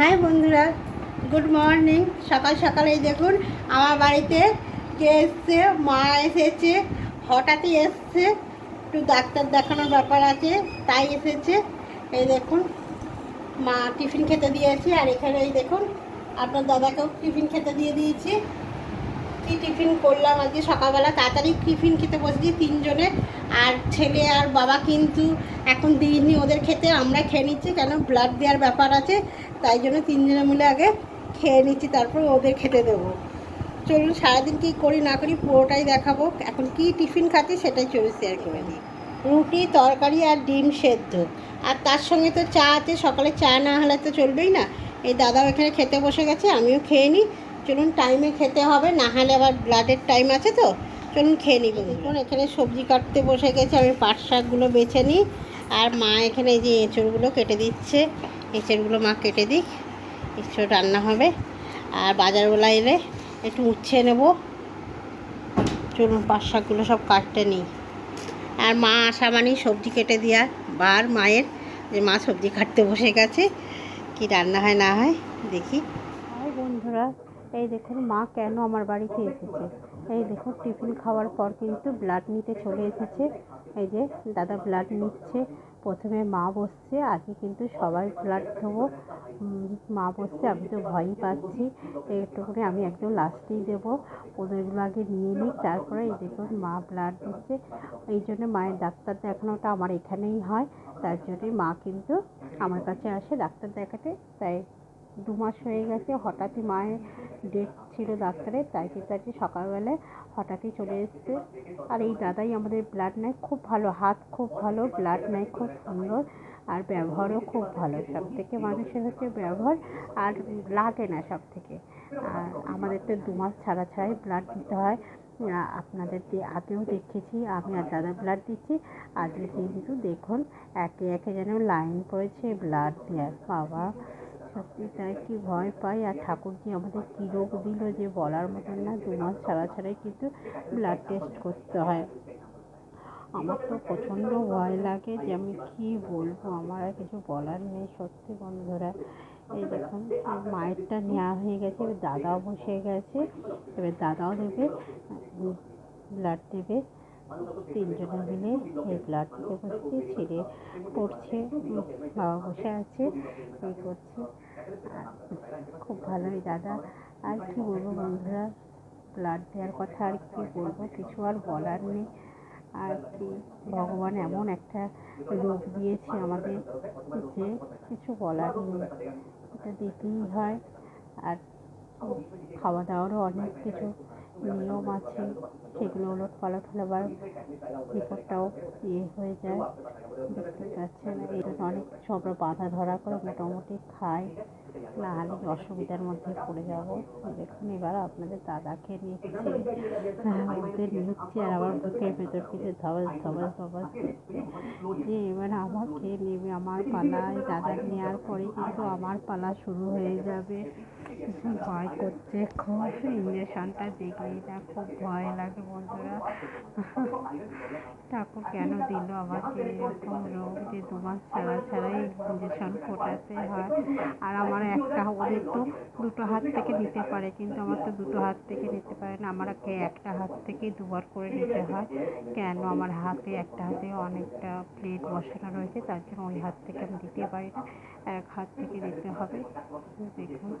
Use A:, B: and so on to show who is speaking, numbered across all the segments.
A: High বন্ধুরা, good morning. সকাল সকালে দেখুন, আমার বাড়িতে কে এসছে, মা এসেছে, হঠাৎই এসছে। একটু ডাক্তার দেখানোর ব্যাপার আছে, তাই এসেছে। এই দেখুন, মা টিফিন খেতে দিয়েছে, আর এখানে এই দেখুন, আপনার দাদাকেও টিফিন খেতে দিয়ে দিয়েছি। কি টিফিন করলাম আজকে সকালবেলা? তাড়াতাড়ি টিফিন খেতে বসেছি তিনজনে। আর ছেলে আর বাবা কিন্তু এখন দিইনি ওদের খেতে, আমরা খেয়ে নিচ্ছি, কেন ব্লাড দেওয়ার ব্যাপার আছে, তাই জন্য তিনজনে মিলে আগে খেয়ে নিচ্ছি, তারপর ওদের খেতে দেবো। চলুন, সারাদিন কী করি না করি পুরোটাই দেখাবো। এখন কি টিফিন খাচ্ছি সেটাই চলুন শেয়ার করে নিই রুটি, তরকারি আর ডিম সেদ্ধ। আর তার সঙ্গে তো চা আছে, সকালে চা না হলে তো চলবেই না। এই দাদাও এখানে খেতে বসে গেছে, আমিও খেয়ে নিই। চলুন টাইমে খেতে হবে, না হলে আবার ব্লাডের টাইম আছে তো। চলুন খেয়ে নিই দেখুন এখানে সবজি কাটতে বসে গেছে আমি পাট শাকগুলো বেছে নিই আর মা এখানে যে এঁচড়গুলো কেটে দিচ্ছে। এঁচড়গুলো মা কেটে দিক এঁচড় রান্না হবে। আর বাজারবেলা এলে একটু উচ্ছে নেব। চলুন পাট শাকগুলো সব কাটতে নিই। আর মা আসা মানেই সবজি কেটে দেওয়া। বার মায়ের যে মা সবজি কাটতে বসে গেছে কি রান্না হয় না হয় দেখি। হাই বন্ধুরা এই দেখুন মা কেন আমার বাড়িতে এসেছে? এই দেখুন টিফিন খাওয়ার পর কিন্তু ব্লাড নিতে চলে এসেছে। এই যে দাদা ব্লাড নিচ্ছে, প্রথমে মা বসছে, আগে কিন্তু সবাই ব্লাড দেবো। মা বসছে, আমি তো ভয়ই পাচ্ছি। একটুখানি আমি একদম লাস্টেই দেবো। ওদেরগুলো আগে নিয়ে নিই, তারপরে এই দেখুন মা ব্লাড দিচ্ছে। এই জন্য মায়ের ডাক্তার দেখানোটা আমার এখানেই হয়। তার জন্যই মা কিন্তু আমার কাছে আসে, ডাক্তার দেখাতে। তাই দু মাস হয়ে গেছে, হঠাৎই মায়ের ডেট ছিল ডাক্তারের তাই কিন্তু আজকে সকালবেলায় হঠাৎই চলে এসছে। আর এই দাদাই আমাদের ব্লাড নেয়, খুব ভালো, হাত খুব ভালো ব্লাড নেয় খুব সুন্দর, আর ব্যবহারও খুব ভালো সব থেকে মানুষের হচ্ছে ব্যবহার, আর লাগে না সব থেকে আর আমাদের তো দু মাস ছাড়া ছাড়াই ব্লাড দিতে হয়। আপনাদের দিয়ে আগেও দেখেছি, আমি আর দাদা ব্লাড দিচ্ছি, আজকে কিন্তু দেখুন, একে একে যেন লাইন পড়েছে ব্লাড দেওয়ার, বাবা। সত্যি তাই কি ভয় পাই? আর ঠাকুরজি আমাদের কী রোগ দিল যে বলার মতন না, দু মাস ছাড়া ছাড়াই কিন্তু ব্লাড টেস্ট করতে হয়। আমার তো প্রচণ্ড ভয় লাগে যে আমি কী বলব, আমার আর কিছু বলার নেই সত্যি বন্ধুরা। এই দেখুন, মায়েরটা নেওয়া হয়ে গেছে, এবার দাদাও বসে গেছে, এবার দাদাও দেবে ব্লাড দেবে। তিনজনে মিলে এই ব্লাড দিতে বসছে ছেড়ে পড়ছে, বাবা বসে আছে, এই করছে। খুব ভালোই দাদা। আর কি বলব বন্ধুরা ব্লাড দেওয়ার কথা আর কি বলব, কিছু আর বলার নেই। আর কি, ভগবান এমন একটা রোগ দিয়েছে আমাদের যে কিছু বলার নেই। এটা দিতেই হয়। আর খাওয়া দাওয়ারও অনেক কিছু নিয়ম আছে। সেগুলো ওলট পালট হলে আবার রিপোর্টটাও ইয়ে হয়ে যায়। দেখতে পাচ্ছেন এই জন্য অনেক কিছু আমরা বাধা ধরা করে মোটামুটি খাই। না হলে অসুবিধার মধ্যে পড়ে যাব। দেখুন এবার আপনাদের দাদাকে নিচ্ছে হ্যাঁ, ওদের নিচ্ছে আর আমার বুকের ভেতর থেকে ধবাস ধবাস ধবাস যে এবার আমাকে নেবে আমার পালায় দাদা নেওয়ার পরে কিন্তু আমার পালা শুরু হয়ে যাবে। ভয় করছে খুব। ইঞ্জেকশনটা দেখলেই না খুব ভয় লাগে। বন্ধুরা ঠাকুর কেন দিল আমাকে? এরকম রোগ যে দু মাস ছাড়া ছাড়াই ইঞ্জেকশন ফোটাতে হয়। আর আমার একটা ওদের তো দুটো হাত থেকে নিতে পারে, কিন্তু আমার তো দুটো হাত থেকে নিতে পারে না। আমাকে একটা হাত থেকেই দুবার করে নিতে হয়। কেন? আমার হাতে একটা হাতে অনেকটা প্লেট বসানো রয়েছে, তার জন্য ওই হাত থেকে আমি দিতে পারি না। এক হাত থেকে দিতে হবে। দেখুন,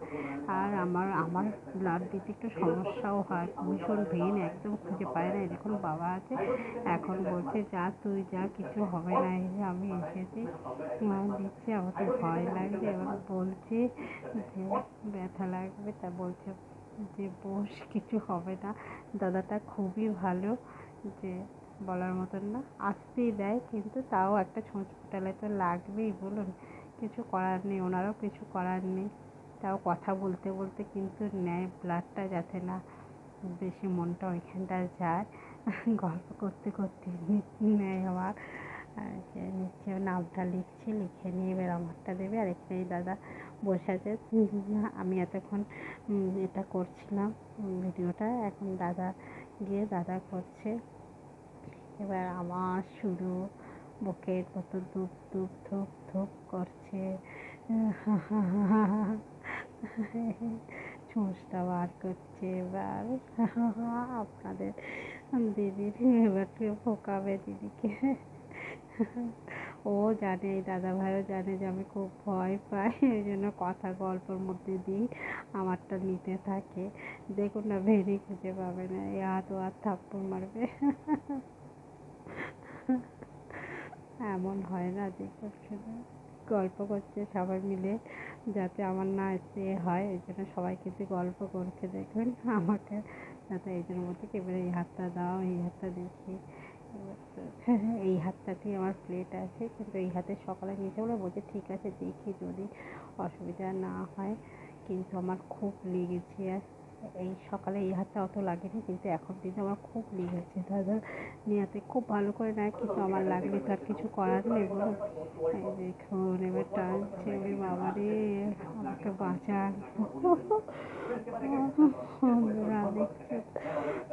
A: আর আমার আমার ব্লাড দিতে একটু সমস্যাও হয়। ভীষণ ভেন একদম খুঁজে পায় না দেখুন, বাবা আছে। এখন বলছে, যা তুই, যা, কিছু হবে না। যে আমি এসেছি। দিচ্ছে আমার তো ভয় লাগছে। এবার বলছে যে, ব্যথা লাগবে। তা বলছে যে, বস, কিছু হবে না। দাদাটা খুবই ভালো যে, বলার মতন না। আসতেই দেয়, কিন্তু তাও একটা ছোঁচ ফোটালে তো লাগবেই, বলুন। কিছু করার নেই, ওনারও কিছু করার নেই। তাও কথা বলতে বলতে কিন্তু নেয় ব্লাডটা যাতে না বেশি মনটা ওইখানটা যায়, গল্প করতে করতে নেয় আমার নিচ্ছে নামটা লিখছে, লিখে নিয়ে এবার আমারটা দেবে। আর এখানে এই দাদা বসে আছে। আমি এতক্ষণ এটা করছিলাম ভিডিওটা। এখন দাদা গিয়ে দাদা করছে। এবার আমার শুরু। বুকের কত ধূপ ধূপ ধূপ ধূপ করছে। চোঁচটা বার করছে এবার। আপনাদের দিদির এবার কেউ ফোকাবে দিদিকে? ও জানে এই দাদা ভাইও জানে যে আমি খুব ভয় পাই, এই জন্য কথা গল্পর মধ্যে দিই, আমারটা নিতে থাকে। দেখুন না, ভেরি খুঁজে পাবে না, এই হাত ও হাত থাপ্পড় মারবে। এমন হয় না যে গল্প করছে সবাই মিলে, যাতে আমার না এসে হয়। এই জন্য সবাই কিন্তু গল্প করছে। দেখুন, আমাকে যাতে এই জন্য বলছে এবারে এই হাতটা দাও, এই হাতটা দেখি। এই হাতটাতেই আমার প্লেট আছে, কিন্তু এই হাতে সকালে নিতে বলে বলছে, ঠিক আছে, দেখি যদি অসুবিধা না হয়। কিন্তু আমার খুব লেগেছে আর এই সকালে এই হাতটা অত লাগেনি, কিন্তু এখন কিন্তু আমার খুব লেগেছে দাদা। নেওয়াতে খুব ভালো করে নেয় কিন্তু আমার লাগলে তো আর কিছু করার নেই বলুন দেখুন এবার টানছে, ওরে বাবা রে, আমাকে বাঁচান।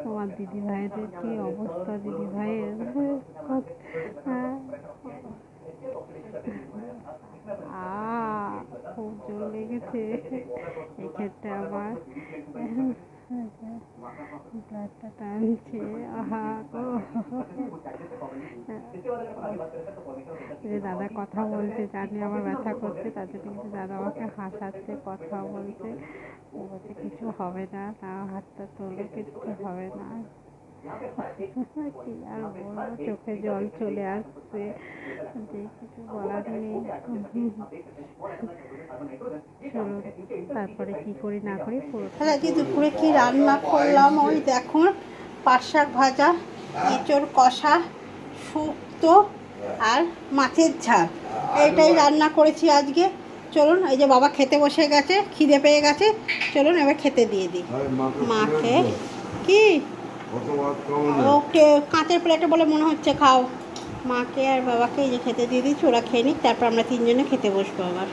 A: তোমার দিদি ভাইদের কি অবস্থা দিদি ভাইয়ের। আ খুব জোর লেগেছে এই ক্ষেত্রে আমার আহা গো যে দাদা কথা বলছে জানি আমার ব্যথা করছে জন্য কিন্তু দাদা আমাকে হাসাচ্ছে, কথা বলছে। বলছে, কিছু হবে না না হাতটা তোলো কিচ্ছু হবে না। কি আর বলব চোখে জল চলে আসছে যে কিছু বলার নেই চলুন তারপরে কি করি না করি
B: তাহলে আজকে দুপুরে কি রান্না করলাম? ওই দেখুন পাট শাক ভাজা এঁচোড় কষা শুক্তো আর মাছের ঝাল। এটাই রান্না করেছি আজকে। চলুন এই যে বাবা খেতে বসে গেছে খিদে পেয়ে গেছে। চলুন এবার খেতে দিয়ে দিই।
C: মাকে
B: কি? ওকে, কাঁচের প্লেটে বলে মনে হচ্ছে খাও। মাকে আর বাবাকে এই যে খেতে দিয়ে দিচ্ছি ওরা খেয়ে নিক, তারপর আমরা তিনজনে খেতে বসবো আবার।